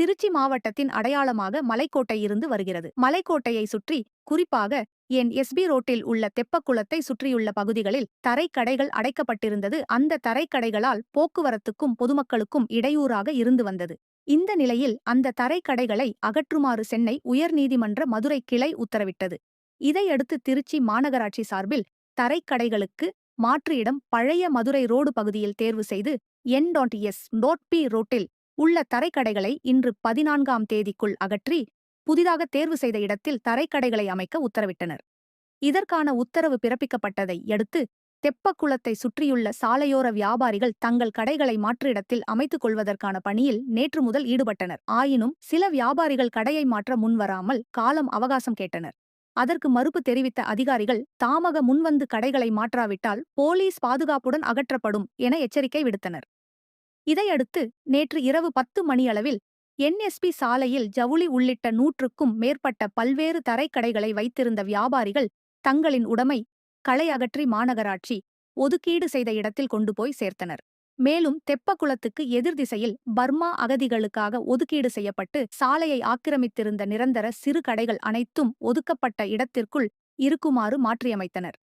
திருச்சி மாவட்டத்தின் அடையாளமாக மலைக்கோட்டை இருந்து வருகிறது. மலைக்கோட்டையை சுற்றி குறிப்பாக என் எஸ்பி ரோட்டில் உள்ள தெப்பக்குளத்தை சுற்றியுள்ள பகுதிகளில் தரைக்கடைகள் அடைக்கப்பட்டிருந்தது. அந்த தரைக்கடைகளால் போக்குவரத்துக்கும் பொதுமக்களுக்கும் இடையூறாக இருந்து வந்தது. இந்த நிலையில் அந்த தரைக்கடைகளை அகற்றுமாறு சென்னை உயர்நீதிமன்ற மதுரை கிளை உத்தரவிட்டது. இதையடுத்து திருச்சி மாநகராட்சி சார்பில் தரைக்கடைகளுக்கு மாற்று இடம் பழைய மதுரை ரோடு பகுதியில் தேர்வு செய்து N dot S dot P ரோட்டில் உள்ள தரைக்கடைகளை இன்று பதினான்காம் தேதிக்குள் அகற்றி புதிதாக தேர்வு செய்த இடத்தில் தரைக்கடைகளை அமைக்க உத்தரவிட்டனர். இதற்கான உத்தரவு பிறப்பிக்கப்பட்டதை அடுத்து தெப்பக்குளத்தை சுற்றியுள்ள சாலையோர வியாபாரிகள் தங்கள் கடைகளை மாற்று இடத்தில் அமைத்துக் கொள்வதற்கான பணியில் நேற்று முதல் ஈடுபட்டனர். ஆயினும் சில வியாபாரிகள் கடையை மாற்ற முன்வராமல் காலம் அவகாசம் கேட்டனர். அதற்கு மறுப்பு தெரிவித்த அதிகாரிகள் தாமக முன்வந்து கடைகளை மாற்றாவிட்டால் போலீஸ் பாதுகாப்புடன் அகற்றப்படும் என எச்சரிக்கை விடுத்தனர். இதையடுத்து நேற்று இரவு பத்து மணியளவில் என்எஸ்பி சாலையில் ஜவுளி உள்ளிட்ட நூற்றுக்கும் மேற்பட்ட பல்வேறு தரைக்கடைகளை வைத்திருந்த வியாபாரிகள் தங்களின் உடைமை களை அகற்றி மாநகராட்சி ஒதுக்கீடு செய்த இடத்தில் கொண்டு போய் சேர்த்தனர். மேலும் தெப்பக்குளத்துக்கு எதிர் திசையில் பர்மா அகதிகளுக்காக ஒதுக்கீடு செய்யப்பட்டு சாலையை ஆக்கிரமித்திருந்த நிரந்தர சிறு கடைகள் அனைத்தும் ஒதுக்கப்பட்ட இடத்திற்குள் இருக்குமாறு மாற்றியமைத்தனர்.